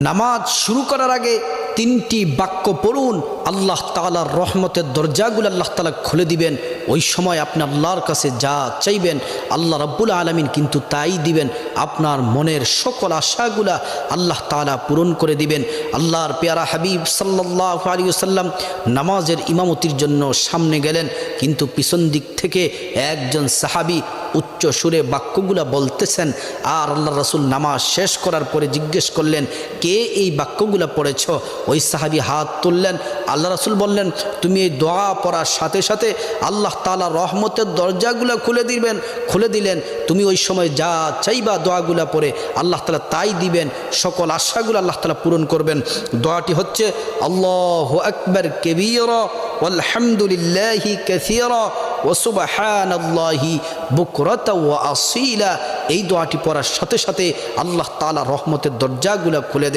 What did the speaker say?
নামাজ শুরু করার আগে তিনটি বাক্য পড়ুন, আল্লাহ তালার রহমতের দরজাগুলো আল্লাহ তালা খুলে দিবেন। ওই সময় আপনি আল্লাহর কাছে যা চাইবেন, আল্লাহ রব্বুল আলমিন কিন্তু তাই দিবেন। আপনার মনের সকল আশাগুলা আল্লাহ তালা পূরণ করে দিবেন। আল্লাহর পেয়ারা হাবিব সাল্লাহ আলী সাল্লাম নামাজের ইমামতির জন্য সামনে গেলেন, কিন্তু পিছন দিক থেকে একজন সাহাবি উচ্চ সুরে বাক্যগুলা বলতেছেন, আর আল্লাহ রসুল নামাজ শেষ করার পরে জিজ্ঞেস করলেন, কে এই বাক্যগুলা পড়েছ ওই সাহাবি হাত তুললেন, আল্লাহ রসুল বললেন, তুমি এই দোয়া পড়ার সাথে সাথে আল্লাহ তালা রহমতের দরজাগুলা খুলে দিবেন, খুলে দিলেন। তুমি ওই সময় যা চাইবা দোয়াগুলা পড়ে আল্লাহ তালা তাই দিবেন। সকল আশাগুলো আল্লাহ তালা পূরণ করবেন। দোয়াটি হচ্ছে, আল্লাহ আকবর কেবির আলহামদুলিল্লাহি কাসীরা ওসুবাহান আল্লাহি বুকরত ও আসিলা। এই দোয়াটি পড়ার সাথে সাথে আল্লাহ তালা রহমতের দরজাগুলো খুলে দেন।